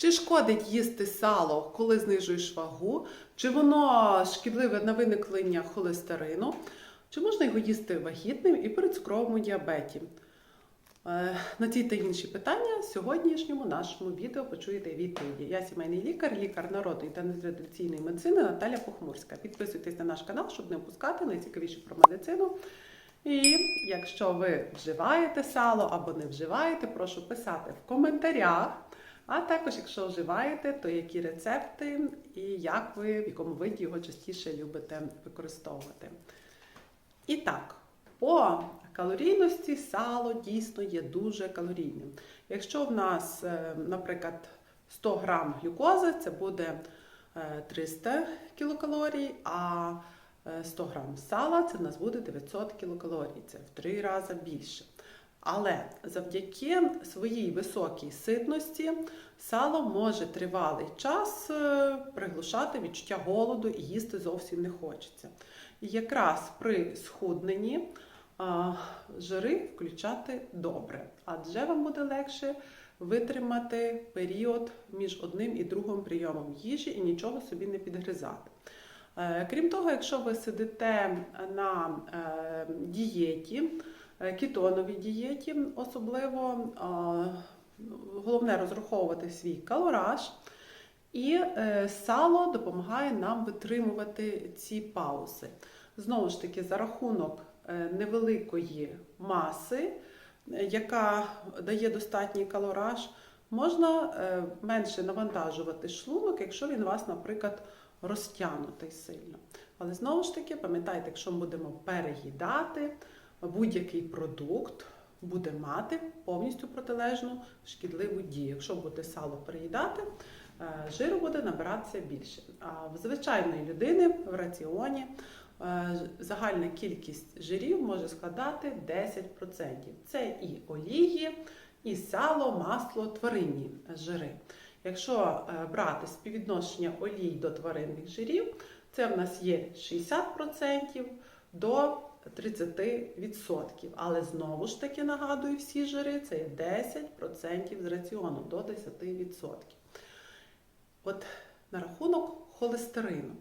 Чи шкодить їсти сало, коли знижуєш вагу? Чи воно шкідливе на виникнення холестерину? Чи можна його їсти вагітним і при цукровому діабеті? Е, На ці та інші питання в сьогоднішньому нашому відео почуєте відповіді. Я сімейний лікар, лікар народної та нетрадиційної медицини Наталя Похмурська. Підписуйтесь на наш канал, щоб не опускати найцікавіше про медицину. І якщо ви вживаєте сало або не вживаєте, прошу писати в коментарях. А також, якщо вживаєте, то які рецепти і як ви в якому виді його частіше любите використовувати. І так, по калорійності сало дійсно є дуже калорійним. Якщо в нас, е, наприклад, 100 грам глюкози, це буде е, 300 кілокалорій, а е, 100 грам сала це в нас буде 900 кілокалорій, це в три рази більше. Але завдяки своїй високій ситності сало може тривалий час е, приглушати відчуття голоду і їсти зовсім не хочеться. І якраз при схудненні жири включати добре, адже вам буде легше витримати період між одним і другим прийомом їжі і нічого собі не підгризати. Е, Крім того, якщо ви сидите на е, дієті, кетоновій дієті, особливо е, головне розраховувати свій калораж. І е, сало допомагає нам витримувати ці паузи. Знову ж таки, за рахунок е, невеликої маси, е, яка дає достатній калораж, можна е, менше навантажувати шлунок, якщо він у вас, наприклад, розтягнутий сильно. Але знову ж таки, пам'ятайте, якщо ми будемо переїдати, будь-який продукт буде мати повністю протилежну шкідливу дію. Якщо буде сало переїдати, е, жиру буде набиратися більше. А в звичайної людини в раціоні е, загальна кількість жирів може складати 10%. Це і олії, і сало, масло, тваринні жири. Якщо е, брати співвідношення олій до тваринних жирів, це в нас є 60% до 30%. Але знову ж таки нагадую, всі жири це є 10% з раціону до 10%. От на рахунок холестерину.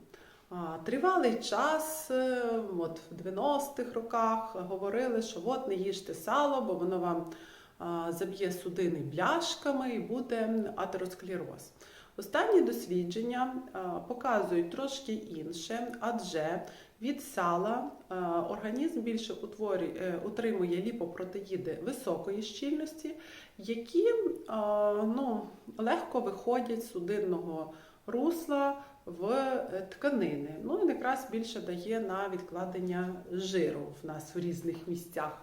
Тривалий час, е, от в 90-х роках говорили, що от не їжте сало, бо воно вам заб'є судини бляшками і буде атеросклероз. Останні дослідження показують трошки інше, адже від сала організм більше е, утримує ліпопротеїди високої щільності, які ну, легко виходять з судинного русла в е, тканини. Ну і якраз більше дає на відкладення жиру в нас в різних місцях.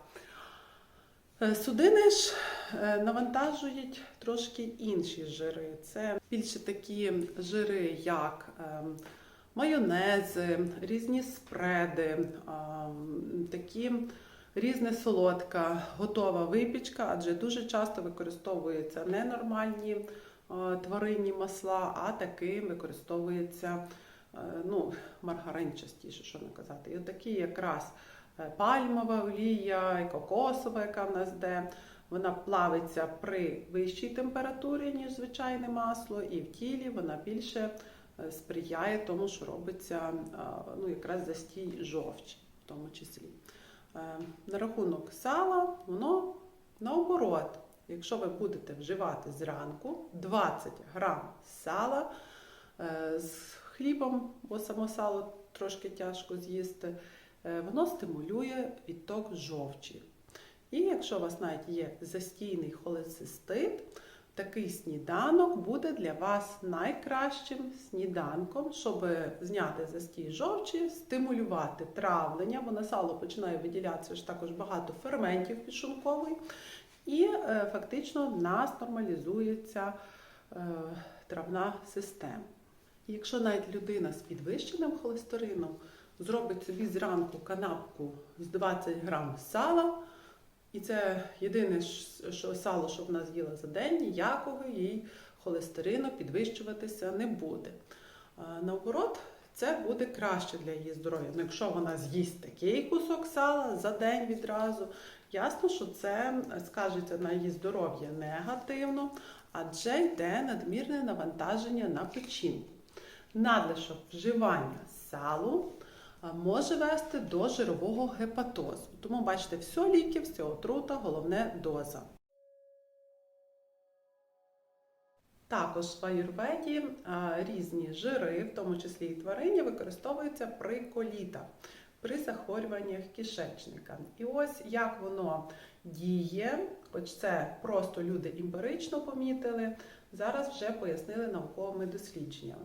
Е, Судини ж е, навантажують трошки інші жири. Це більше такі жири, як ем, майонези, різні спреди, ем, такі різне солодка, готова випічка, адже дуже часто використовуються ненормальні е, тваринні масла, а таки використовується ну, маргарин частіше, що не казати. І такі якраз пальмова олія, і кокосова, яка в нас йде, вона плавиться при вищій температурі, ніж звичайне масло, і в тілі вона більше е, сприяє тому, що робиться е, ну, якраз застій жовчі в тому числі. Е, На рахунок сала, воно наоборот. Якщо ви будете вживати зранку 20 грам сала з хлібом, бо само сало трошки тяжко з'їсти, воно стимулює відток жовчі. І якщо у вас навіть є застійний холецистит, такий сніданок буде для вас найкращим сніданком, щоб зняти застій жовчі, стимулювати травлення, бо на сало починає виділятися ж також багато ферментів підшлункової, і е, фактично в нас нормалізується е, травна система. Якщо навіть людина з підвищеним холестерином зробить собі зранку канапку з 20 грам сала, і це єдине, що сало, що вона з'їла за день, ніякого їй холестерину підвищуватися не буде. Наоборот, це буде краще для її здоров'я. Ну, якщо вона з'їсть такий кусок сала за день відразу, ясно, що це скажеться на її здоров'я негативно, адже йде надмірне навантаження на печінку. Надлишок вживання салу може вести до жирового гепатозу. Тому бачите, все ліки, все отрута, головне доза. Також в аюрведі різні жири, в тому числі і тварині, використовуються при колітах, при захворюваннях кишечника. І ось як воно діє, хоч це просто люди емпірично помітили, зараз вже пояснили науковими дослідженнями.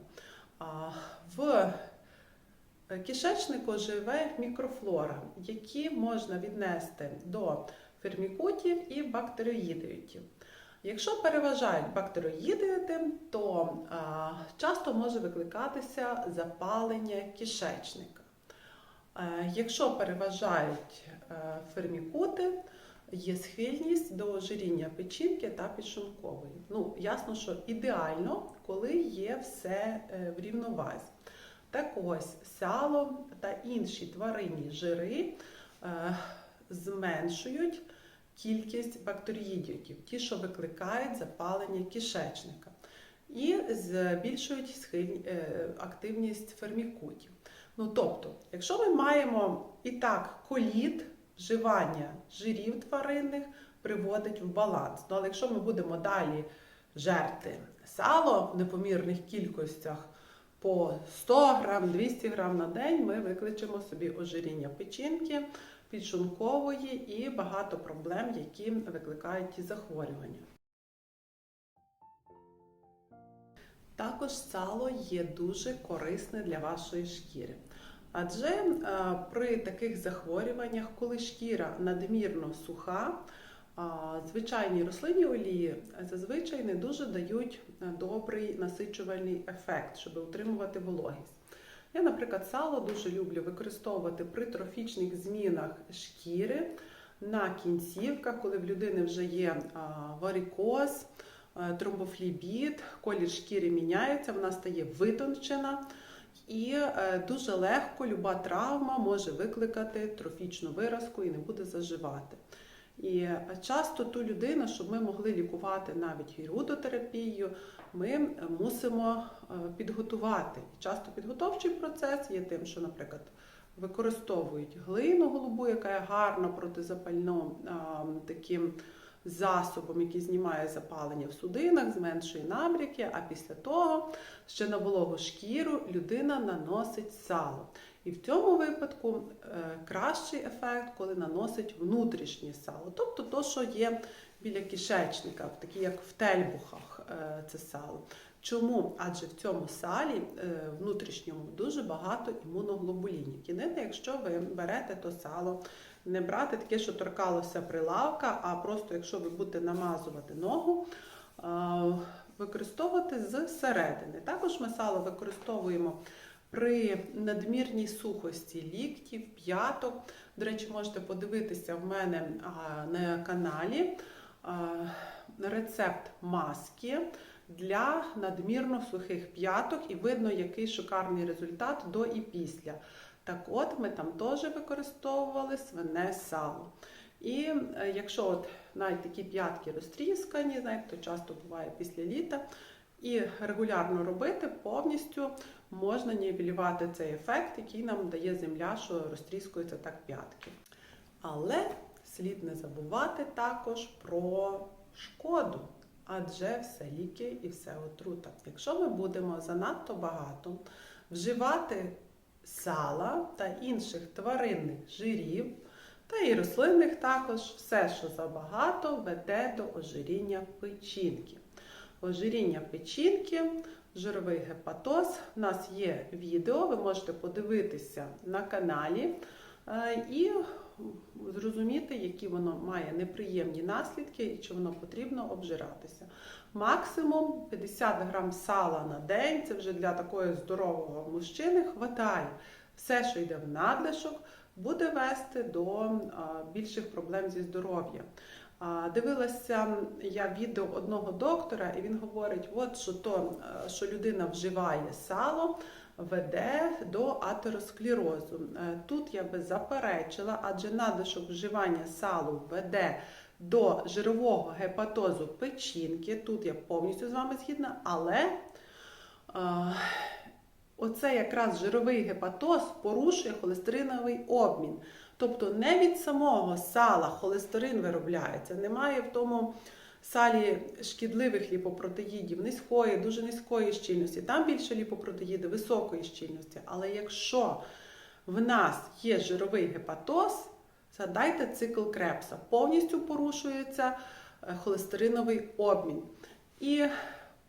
В кишечнику живе мікрофлора, які можна віднести до фермікутів і бактероїдів. Якщо переважають бактероїди, то а, часто може викликатися запалення кишечника. Е, Якщо переважають е, фермікути, є схильність до ожиріння печінки та підшлункової. Ну, ясно, що ідеально, коли є все е, в рівновазі. Так ось сало та інші тваринні жири е, зменшують кількість бактеріїдів, ті, що викликають запалення кишечника, і збільшують схиль- е, активність фермікутів. Ну, тобто, якщо ми маємо і так коліт, вживання жирів тваринних приводить в баланс. Ну, але якщо ми будемо далі жерти сало в непомірних кількостях по 100 грам, 200 грам на день, ми викличемо собі ожиріння печінки, підшлункової і багато проблем, які викликають ті захворювання. Також сало є дуже корисне для вашої шкіри. Адже е, при таких захворюваннях, коли шкіра надмірно суха, звичайні рослинні олії зазвичай не дуже дають е, добрий насичувальний ефект, щоб утримувати вологість. Я, наприклад, сало дуже люблю використовувати при трофічних змінах шкіри на кінцівках, коли в людини вже є варикоз, е, тромбофлібіт, колір шкіри міняється, вона стає витончена. І е, дуже легко люба травма може викликати трофічну виразку і не буде заживати. І е, часто ту людину, щоб ми могли лікувати навіть гірудотерапією, ми е, мусимо е, підготувати. Часто підготовчий процес є тим, що, наприклад, використовують глину голубу, яка є гарно протизапальним таким засобом, який знімає запалення в судинах, зменшує набряки, а після того ще на вологу шкіру людина наносить сало. І в цьому випадку е, кращий ефект, коли наносить внутрішнє сало, тобто то, що є біля кишечника, такі як в тельбухах е, це сало. Чому? Адже в цьому салі е, внутрішньому дуже багато імуноглобулінів. Єдине, якщо ви берете то сало, не брати таке, що торкалося прилавка, а просто якщо ви будете намазувати ногу, використовувати з середини. Також ми сало використовуємо при надмірній сухості ліктів, п'яток. До речі, можете подивитися в мене на каналі рецепт маски для надмірно сухих п'яток, і видно, який шикарний результат до і після. Так от, ми там теж використовували свине сало. І е, якщо от навіть такі п'ятки розтріскані, знаєте, то часто буває після літа, і регулярно робити, повністю можна нівелювати цей ефект, який нам дає земля, що розтріскуються так п'ятки. Але слід не забувати також про шкоду, адже все ліки і все отрута. Якщо ми будемо занадто багато вживати сала та інших тваринних жирів, та і рослинних також, все, що забагато, веде до ожиріння печінки. Ожиріння печінки, жировий гепатоз. У нас є відео, ви можете подивитися на каналі е, і зрозуміти, які воно має неприємні наслідки і чи воно потрібно обжиратися. Максимум 50 грам сала на день, це вже для такої здорового мужчини хватає. Все, що йде в надлишок, буде вести до більших проблем зі здоров'ям. Дивилася я відео одного доктора, і він говорить, от що то, е, що людина вживає сало, веде до атеросклерозу. Е, Тут я би заперечила, адже надлишок вживання салу веде до жирового гепатозу печінки. Тут я повністю з вами згідна, але е, оце якраз жировий гепатоз порушує холестериновий обмін. Тобто не від самого сала холестерин виробляється, немає в тому салі шкідливих ліпопротеїдів, низької, дуже низької щільності. Там більше ліпопротеїди високої щільності. Але якщо в нас є жировий гепатоз, згадайте цикл крепса. Повністю порушується е, холестериновий обмін. І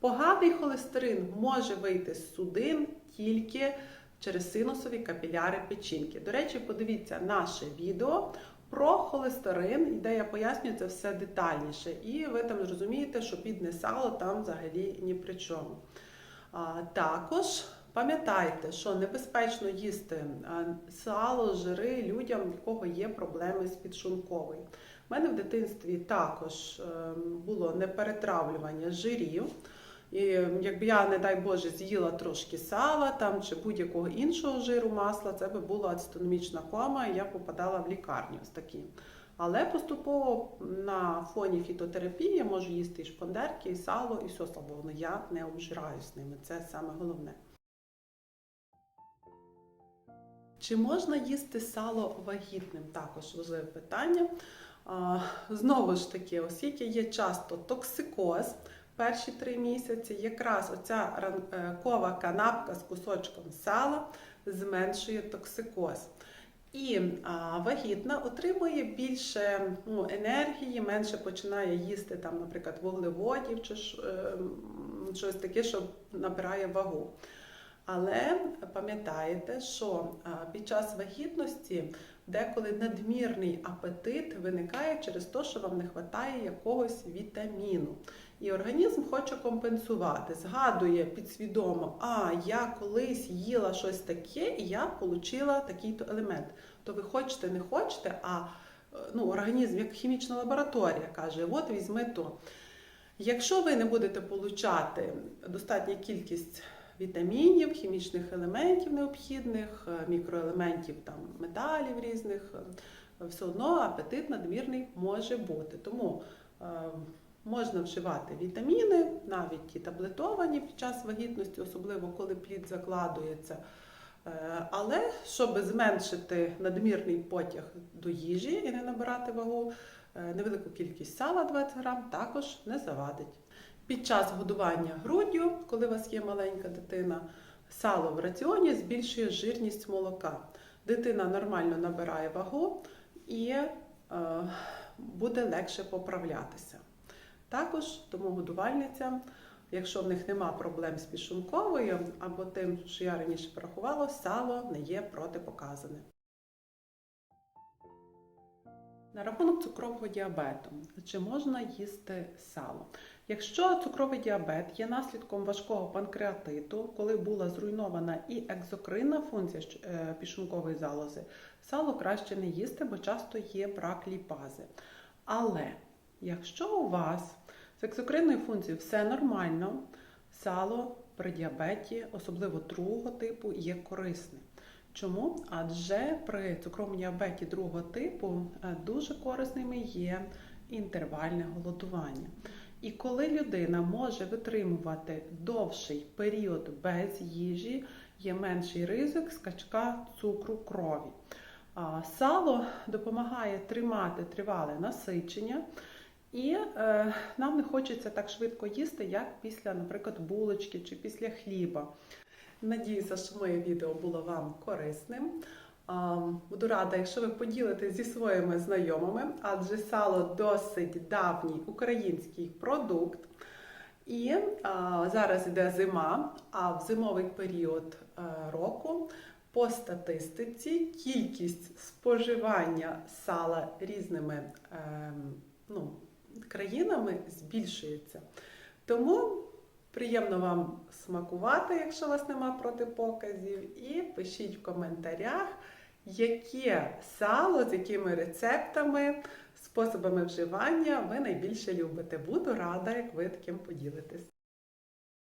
поганий холестерин може вийти з судин тільки через синусові капіляри печінки. До речі, подивіться наше відео про холестерин, де я пояснюю це все детальніше. І ви там зрозумієте, що підне сало там взагалі ні при чому. А, також пам'ятайте, що небезпечно їсти сало, жири людям, у кого є проблеми з підшлунковою. У мене в дитинстві також е, було неперетравлювання жирів. І якби я, не дай Боже, з'їла трошки сала там чи будь-якого іншого жиру масла, це би була ацетономічна кома, і я попадала в лікарню з таким. Але поступово на фоні фітотерапії я можу їсти і шпандерки, і сало, і все слава Богу. але Я не обжираюсь ними. Це саме головне. Чи можна їсти сало вагітним? Також важливе питання. Знову ж таки, оскільки є часто токсикоз перші три місяці, якраз оця ранкова канапка з кусочком сала зменшує токсикоз. І а, вагітна отримує більше ну, енергії, менше починає їсти там, наприклад, вуглеводів чи ж, е, щось таке, що набирає вагу. Але пам'ятаєте, що під час вагітності деколи надмірний апетит виникає через те, що вам не вистачає якогось вітаміну. І організм хоче компенсувати, згадує підсвідомо, а я колись їла щось таке, і я отримала такий-то елемент. То ви хочете, не хочете, а е, ну, організм, як хімічна лабораторія, каже: от візьми то. Якщо ви не будете получати достатню кількість вітамінів, хімічних елементів необхідних, е, мікроелементів там, металів різних, е, все одно апетит надмірний може бути. Тому можна вживати вітаміни, навіть ті таблетовані під час вагітності, особливо коли плід закладується. Е, Але щоб зменшити надмірний потяг до їжі і не набирати вагу, е, невелику кількість сала 20 грам також не завадить. Під час годування груддю, коли у вас є маленька дитина, сало в раціоні збільшує жирність молока. Дитина нормально набирає вагу і е, буде легше поправлятися. Також тому годувальницям, якщо в них нема проблем з підшлунковою або тим, що я раніше порахувала, сало не є протипоказане. На рахунок цукрового діабету, чи можна їсти сало? Якщо цукровий діабет є наслідком важкого панкреатиту, коли була зруйнована і екзокринна функція е, залози, сало краще не їсти, бо часто є брак ліпази. Але якщо у вас з екзокринною функцією все нормально, сало при діабеті, особливо другого типу, є корисним. Чому? Адже при цукровому діабеті другого типу е, дуже корисними є інтервальне голодування. І коли людина може витримувати довший період без їжі, є менший ризик скачка цукру крові. Сало допомагає тримати тривале насичення, і е, нам не хочеться так швидко їсти, як після, наприклад, булочки чи після хліба. Надіюся, що моє відео було вам корисним. А, Буду рада, якщо ви поділитесь зі своїми знайомими, адже сало досить давній український продукт. І а, зараз іде зима, а в зимовий період а, року по статистиці кількість споживання сала різними ем, ну, країнами збільшується. Тому приємно вам смакувати, якщо у вас нема протипоказів, і пишіть в коментарях, яке сало, з якими рецептами, способами вживання ви найбільше любите. Буду рада, як ви таким поділитесь.